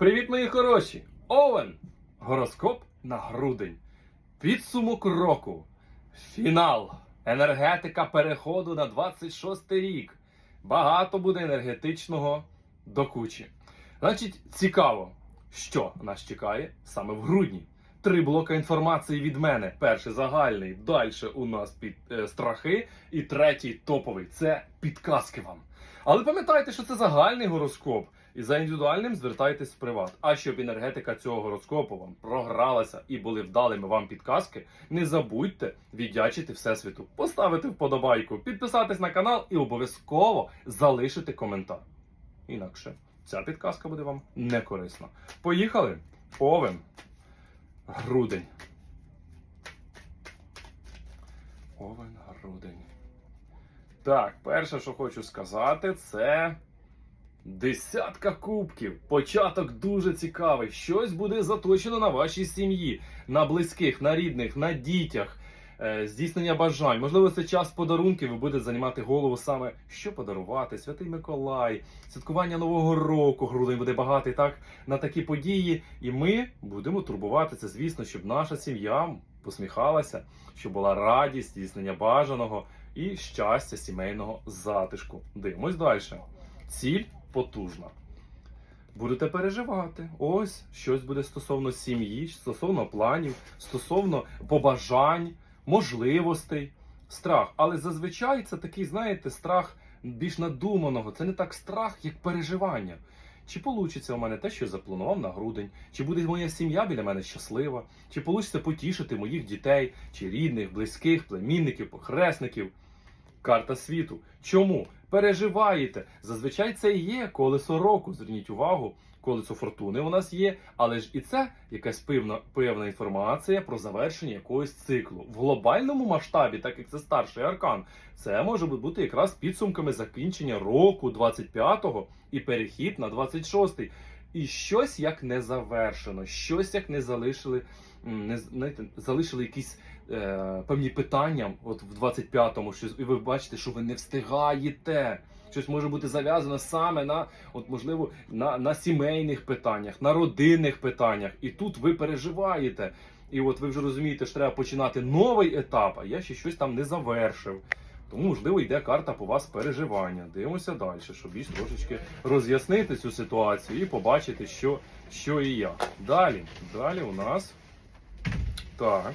Привіт, мої хороші! Овен! Гороскоп на грудень. Підсумок року. Фінал. Енергетика переходу на 26 рік. Багато буде енергетичного до кучі. Значить, цікаво, що нас чекає саме в грудні. Три блока інформації від мене. Перший загальний, далі у нас під е, страхи, і третій топовий це підказки вам. Але пам'ятайте, що це загальний гороскоп, і за індивідуальним звертайтесь в приват. А щоб енергетика цього гороскопу вам програлася і були вдалими вам підказки, не забудьте віддячити Всесвіту, поставити вподобайку, підписатись на канал і обов'язково залишити коментар. Інакше ця підказка буде вам не корисна. Поїхали! Овен. Грудень. Овен грудень. Так, перше, що хочу сказати, це десятка кубків. Початок дуже цікавий. Щось буде заточено на вашій сім'ї, на близьких, на рідних, на дітях. е, Здійснення бажань. Можливо, це час подарунків. Ви будете займати голову саме, що подарувати, Святий Миколай, святкування Нового року. Грудень буде багатий так на такі події. І ми будемо турбуватися, звісно, щоб наша сім'я посміхалася, щоб була радість, здійснення бажаного і щастя сімейного затишку. Дивимось далі. Ціль потужна. Будете переживати. Ось щось буде стосовно сім'ї, стосовно планів, стосовно побажань, можливостей, страх. Але зазвичай це такий, знаєте, страх більш надуманого. Це не так страх, як переживання. Чи вийде у мене те, що я запланував на грудень? Чи буде моя сім'я біля мене щаслива? Чи вийде потішити моїх дітей, чи рідних, близьких, племінників, похресників? Карта світу. Чому? Переживаєте. Зазвичай це і є колесо року. Зверніть увагу, колесо фортуни у нас є, але ж і це якась певна, певна інформація про завершення якогось циклу. В глобальному масштабі, так як це старший аркан, це може бути якраз підсумками закінчення року 25-го і перехід на 26-й. І щось як не завершено, щось як не залишили, не, знаєте, залишили якісь е, певні питання, от в 25-му, щось, і ви бачите, що ви не встигаєте. Щось може бути зав'язано саме на, от можливо, на, на сімейних питаннях, на родинних питаннях. І тут ви переживаєте. І от ви вже розумієте, що треба починати новий етап, а я ще щось там не завершив. Тому, можливо, йде карта по вас переживання. Дивимося далі, щоб більш трошечки роз'яснити цю ситуацію і побачити, що, що і як. Далі. Далі у нас. Так.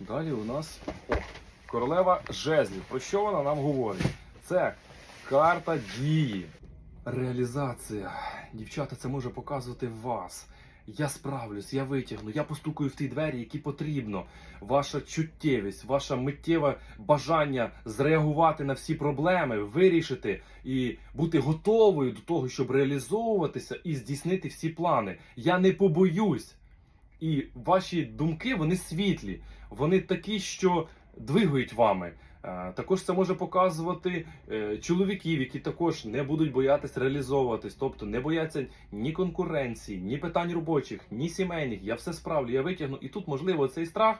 Далі у нас о, королева жезлів. Про що вона нам говорить? Це карта дії, реалізація. Дівчата, це може показувати вас. Я справлюсь, я витягну, я постукаю в ті двері, які потрібно. Ваша чуттєвість, ваше миттєве бажання зреагувати на всі проблеми, вирішити і бути готовою до того, щоб реалізовуватися і здійснити всі плани. Я не побоюсь. І ваші думки вони світлі, вони такі, що двигають вами. Е, Також це може показувати е, чоловіків, які також не будуть боятись реалізовуватись, тобто не бояться ні конкуренції, ні питань робочих, ні сімейних. Я все справлю, я витягну. І тут можливо цей страх.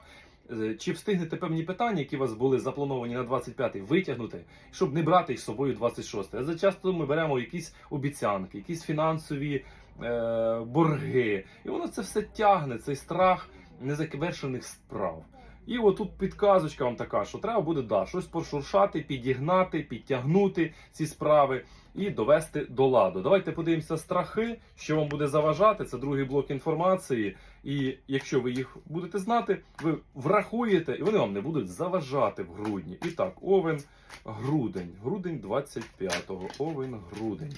е, Чи встигнете певні питання, які у вас були заплановані на 25-й, витягнути, щоб не брати їх з собою 26-й. А зачасто ми беремо якісь обіцянки, якісь фінансові е, борги. І воно це все тягне, цей страх незавершених справ. І отут підказочка вам така, що треба буде да, щось пошуршати, підігнати, підтягнути ці справи і довести до ладу. Давайте подивимося страхи, що вам буде заважати. Це другий блок інформації. І якщо ви їх будете знати, ви врахуєте, і вони вам не будуть заважати в грудні. І так, овен, грудень, грудень 25-го, овен, грудень.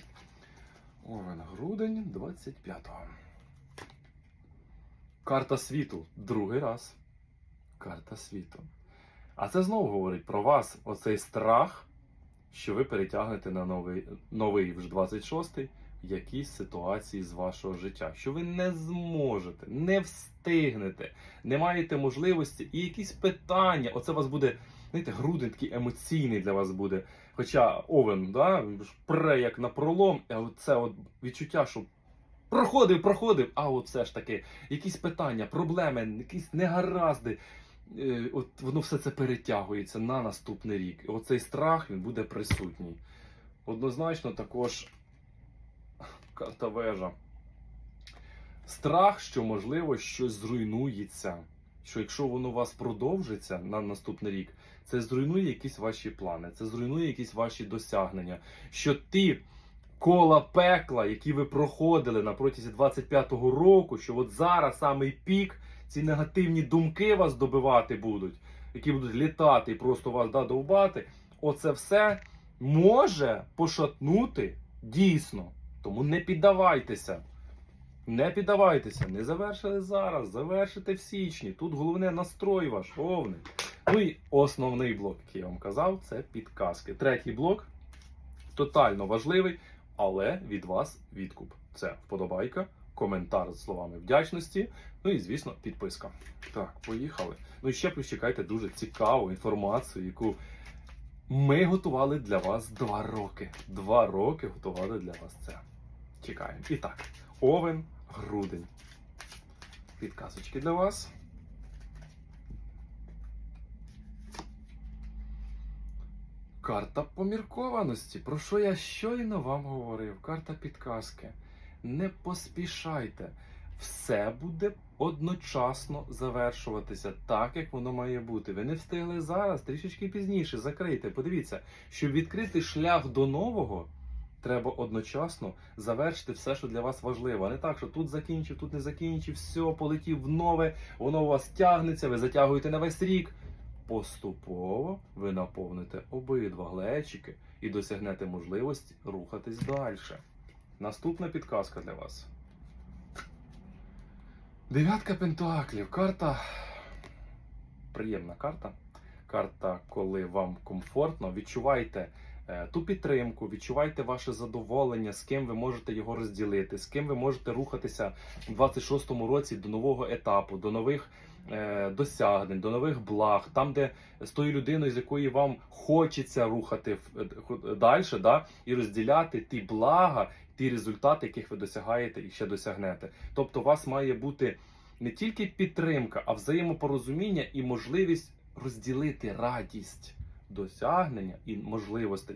Овен, грудень 25-го. Карта світу. Другий раз. Карта світу. А це знову говорить про вас оцей страх, що ви перетягнете на новий, новий вже 26-й якісь ситуації з вашого життя, що ви не зможете, не встигнете, не маєте можливості і якісь питання. Оце вас буде, знаєте, грудень такий емоційний для вас буде. Хоча овен, да, пре як на пролом, а це от відчуття, що проходив, проходив, а все ж таки, якісь питання, проблеми, якісь негаразди. Е, От воно все це перетягується на наступний рік. І оцей страх він буде присутній. Однозначно, також карта вежа. Страх, що можливо щось зруйнується. Що якщо воно у вас продовжиться на наступний рік, це зруйнує якісь ваші плани, це зруйнує якісь ваші досягнення. Що ті кола пекла, які ви проходили на протязі 25-го року, що от зараз самий пік, ці негативні думки вас добивати будуть, які будуть літати і просто вас да, довбати, оце все може пошатнути дійсно. Тому не піддавайтеся. Не піддавайтеся, не завершили зараз, завершите в січні. Тут головне настрой ваш, овний. Ну і основний блок, який я вам казав, це підказки. Третій блок тотально важливий, але від вас відкуп. Це вподобайка, коментар з словами вдячності. Ну і звісно, підписка. Так, поїхали. Ну і ще плюс чекайте дуже цікаву інформацію, яку ми готували для вас два роки. Два роки готували для вас це. Чекаємо. І так, овен, грудень. Підказочки для вас. Карта поміркованості. Про що я щойно вам говорив? Карта підказки. Не поспішайте. Все буде одночасно завершуватися так, як воно має бути. Ви не встигли зараз, трішечки пізніше. Закрийте. Подивіться, щоб відкрити шлях до нового, треба одночасно завершити все, що для вас важливо. А не так, що тут закінчив, тут не закінчив, все, полетів в нове, воно у вас тягнеться, ви затягуєте на весь рік. Поступово ви наповните обидва глечики і досягнете можливості рухатись далі. Наступна підказка для вас. Дев'ятка пентаклів. Карта. Приємна карта. Карта, коли вам комфортно. Відчувайте ту підтримку, відчувайте ваше задоволення, з ким ви можете його розділити, з ким ви можете рухатися у 26-му році до нового етапу, до нових е, досягнень, до нових благ, там, де з тою людиною, з якої вам хочеться рухати далі, да, і розділяти ті блага, ті результати, яких ви досягаєте і ще досягнете. Тобто, у вас має бути не тільки підтримка, а взаємопорозуміння і можливість розділити радість досягнення і можливостей.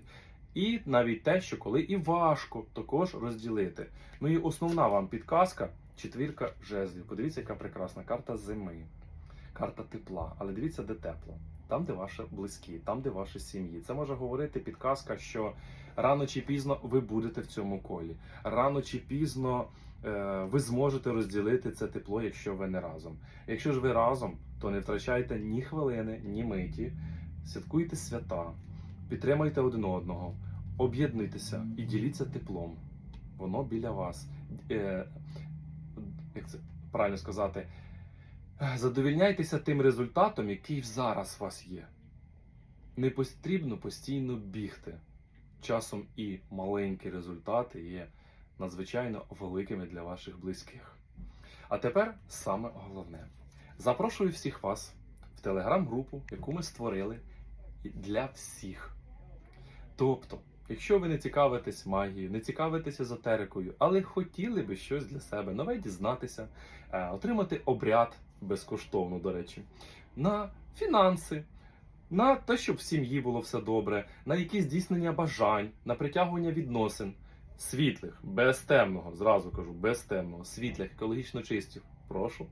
І навіть те, що коли і важко, також розділити. Ну і основна вам підказка четвірка жезлів. Подивіться, яка прекрасна карта зими, карта тепла. Але дивіться, де тепло. Там, де ваші близькі, там, де ваші сім'ї. Це може говорити підказка, що рано чи пізно ви будете в цьому колі. Рано чи пізно е, ви зможете розділити це тепло, якщо ви не разом. Якщо ж ви разом, то не втрачайте ні хвилини, ні миті. Святкуйте свята, підтримуйте один одного, об'єднуйтеся і діліться теплом. Воно біля вас. Е, як це правильно сказати? Задовільняйтеся тим результатом, який зараз у вас є. Не потрібно постійно бігти. Часом і маленькі результати є надзвичайно великими для ваших близьких. А тепер саме головне. Запрошую всіх вас в телеграм-групу, яку ми створили для всіх. Тобто, якщо ви не цікавитесь магією, не цікавитесь езотерикою, але хотіли би щось для себе нове дізнатися, е, отримати обряд безкоштовно, до речі, на фінанси, на те, щоб в сім'ї було все добре, на якісь здійснення бажань, на притягування відносин, світлих, без темного, зразу кажу, без темного, світлих, екологічно чистих. Прошу.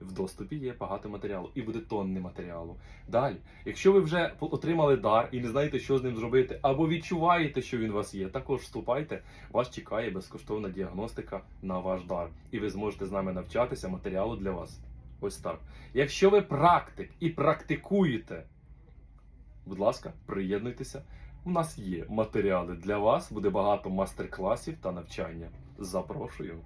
В доступі є багато матеріалу і буде тонни матеріалу. Далі, якщо ви вже отримали дар і не знаєте, що з ним зробити, або відчуваєте, що він у вас є, також вступайте. Вас чекає безкоштовна діагностика на ваш дар, і ви зможете з нами навчатися матеріалу для вас. Ось так. Якщо ви практик і практикуєте, будь ласка, приєднуйтеся. У нас є матеріали для вас, буде багато мастер-класів та навчання. Запрошую.